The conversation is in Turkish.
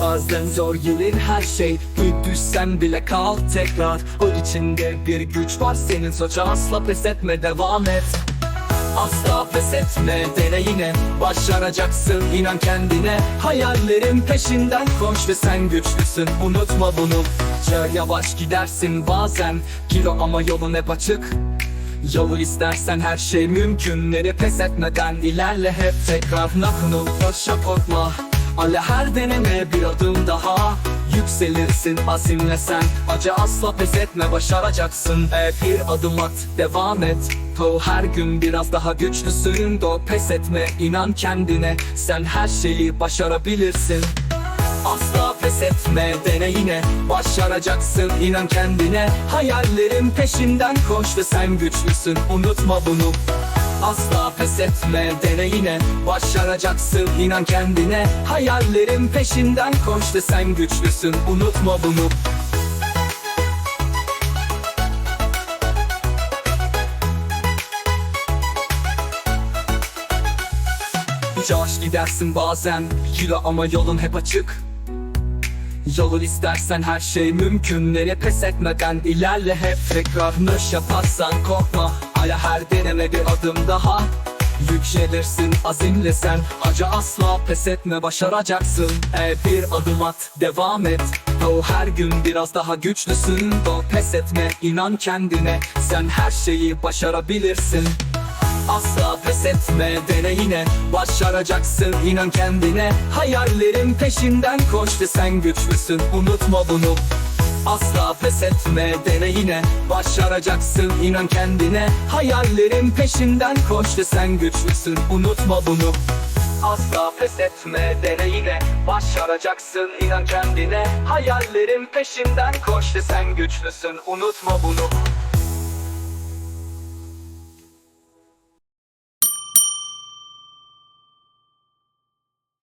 Bazen zor gelir her şey Bir bile kalk tekrar O içinde bir güç var senin Soça asla pes etme devam et Asla pes etme dene yine Başaracaksın inan kendine Hayallerin peşinden koş ve sen güçlüsün Unutma bunu Ya yavaş gidersin bazen Kilo ama yolun hep açık Yolu istersen her şey mümkün Nere pes etmeden ilerle hep tekrar Naknu başa korkma Ale her deneme bir adım daha. Yükselirsin azimle sen. Acı asla pes etme başaracaksın. E, Bir adım at devam et. To her gün biraz daha güçlüsün Do pes etme. İnan kendine Sen her şeyi başarabilirsin. Asla pes etme dene yine. Başaracaksın inan kendine. Hayallerin peşinden koş ve sen güçlüsün. Unutma bunu Asla pes etme dene yine. Başaracaksın inan kendine. Hayallerin peşinden koş ve sen güçlüsün. Unutma bunu. Yavaş gidersin bazen. Kilo ama yolun hep açık. Yolun istersen her şey mümkün. Nere pes etmeden ilerle hep. Tekrar nöş yaparsan korkma Aya her deneme bir adım daha. Yükselirsin azimle sen. Acı asla pes etme başaracaksın. E, Bir adım at devam et. O her gün biraz daha güçlüsün. Do pes etme inan kendine. Sen her şeyi başarabilirsin. Asla pes etme dene yine. Başaracaksın inan kendine. Hayallerin peşinden koş ve sen güçlüsün. Unutma bunu Asla pes etme dene yine. Başaracaksın inan kendine. Hayallerin peşinden koş ve sen güçlüsün. Unutma bunu. Asla pes etme dene yine. Başaracaksın inan kendine. Hayallerin peşinden koş ve sen güçlüsün. Unutma bunu